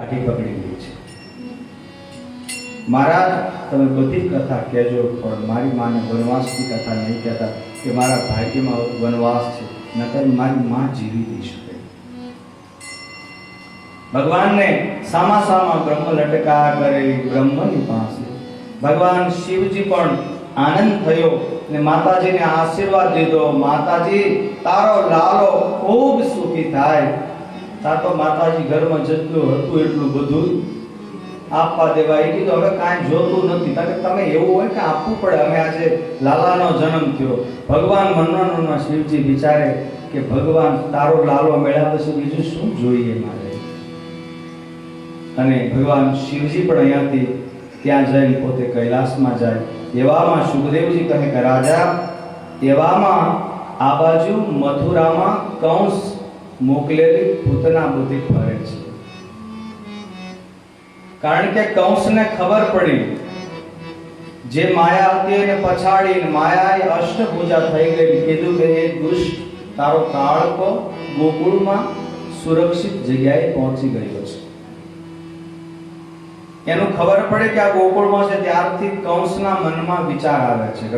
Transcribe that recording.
કાઠી પકડી લે છે. મહારાજ, તમે બધી કથા કહેજો, પણ મારી માને વનવાસની કથા નહીં કહેતા કે મારા ભાગ્યમાં વનવાસ છે. નકર મારી માં જીવી નહીં શકે. ભગવાનને સામા સામા બ્રહ્મ લટકા કરે બ્રહ્મની પાસે. ભગવાન શિવજી પણ આનંદ થયો ને માતાજીને આશીર્વાદ દીધો. માતાજી, તારો લાલો ખૂબ સુખી થાય. તાર તો માતાજી ઘરમાં જેટલું હતું એટલું બધું આપવા દેવા. એ કીધું, હવે કાંઈ જોતું નથી. કારણ કે તમે એવું હોય કે આપવું પડે. અમે આજે લાલાનો જન્મ થયો. ભગવાન મનોનો શિવજી વિચારે કે ભગવાન તારો લાલો મળ્યા પછી બીજું શું જોઈએ મારે? અને ભગવાન શિવજી પણ અહીંયાથી ત્યાં જઈને પોતે કૈલાસમાં જાય. એવામાં સુખદેવજી કહે કે, રાજા, એવામાં આ બાજુ મથુરામાં કંસ મોકલેલી પૂતના બધી ફરે છે. કારણ કે કંસને ખબર પડી, જે માયા હતી એને પછાડીને માયાએ અષ્ટભુજા થઈ ગઈ. કીધું કે એ દુષ્ટ, તારો કાળકો ગોકુળમાં સુરક્ષિત જગ્યાએ પહોંચી ગયો છે. એનું ખબર પડે કે આ ગોકુળમાં છે, ત્યારથી કંસના મનમાં વિચાર આવે છે.